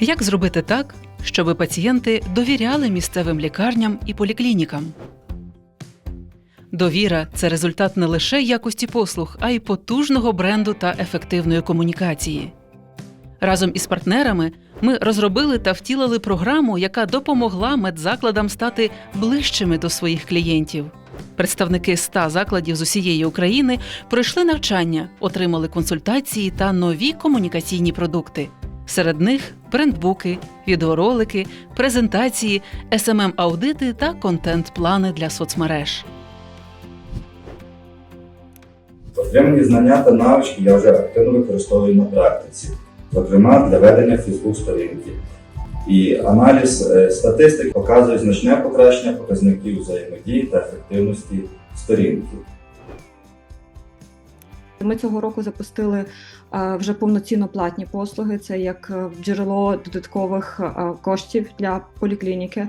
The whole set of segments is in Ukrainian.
Як зробити так, щоб пацієнти довіряли місцевим лікарням і поліклінікам? Довіра це результат не лише якості послуг, а й потужного бренду та ефективної комунікації. Разом із партнерами ми розробили та втілили програму, яка допомогла медзакладам стати ближчими до своїх клієнтів. Представники ста закладів з усієї України пройшли навчання, отримали консультації та нові комунікаційні продукти. Серед них брендбуки, відеоролики, презентації, smm аудити та контент-плани для соцмереж. Отримані знання та навички я вже активно використовую на практиці, зокрема для ведення Фейсбук-сторінки. І аналіз е, статистик показує значне покращення показників взаємодії та ефективності сторінки. Ми цього року запустили е, вже повноцінно платні послуги. Це як е, джерело додаткових е, коштів для поліклініки.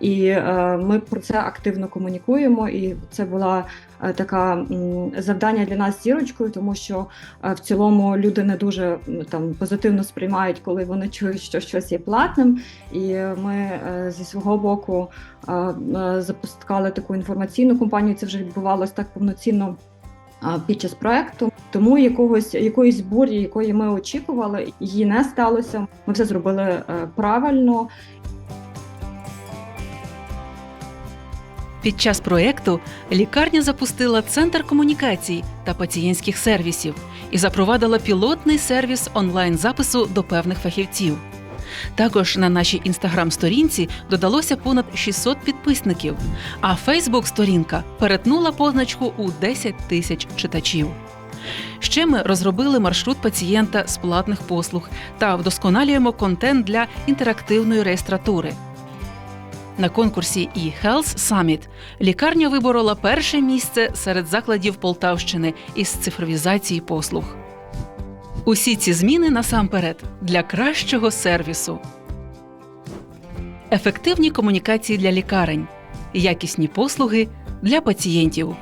І ми про це активно комунікуємо. І це була така завдання для нас зірочкою, тому що в цілому люди не дуже там позитивно сприймають, коли вони чують, що щось є платним. І ми зі свого боку запускали таку інформаційну кампанію. Це вже відбувалось так повноцінно під час проекту. Тому якогось якоїсь бурі, якої ми очікували, її не сталося. Ми все зробили е, правильно. Під час проекту лікарня запустила центр комунікацій та пацієнтських сервісів і запровадила пілотний сервіс онлайн-запису до певних фахівців. Також на нашій інстаграм-сторінці додалося понад 600 підписників, а Фейсбук-сторінка перетнула позначку у 10 тисяч читачів. Ще ми розробили маршрут пацієнта з платних послуг та вдосконалюємо контент для інтерактивної реєстратури. На конкурсі eHealth Summit лікарня виборола перше місце серед закладів Полтавщини із цифровізації послуг. Усі ці зміни насамперед для кращого сервісу. Ефективні комунікації для лікарень, якісні послуги для пацієнтів.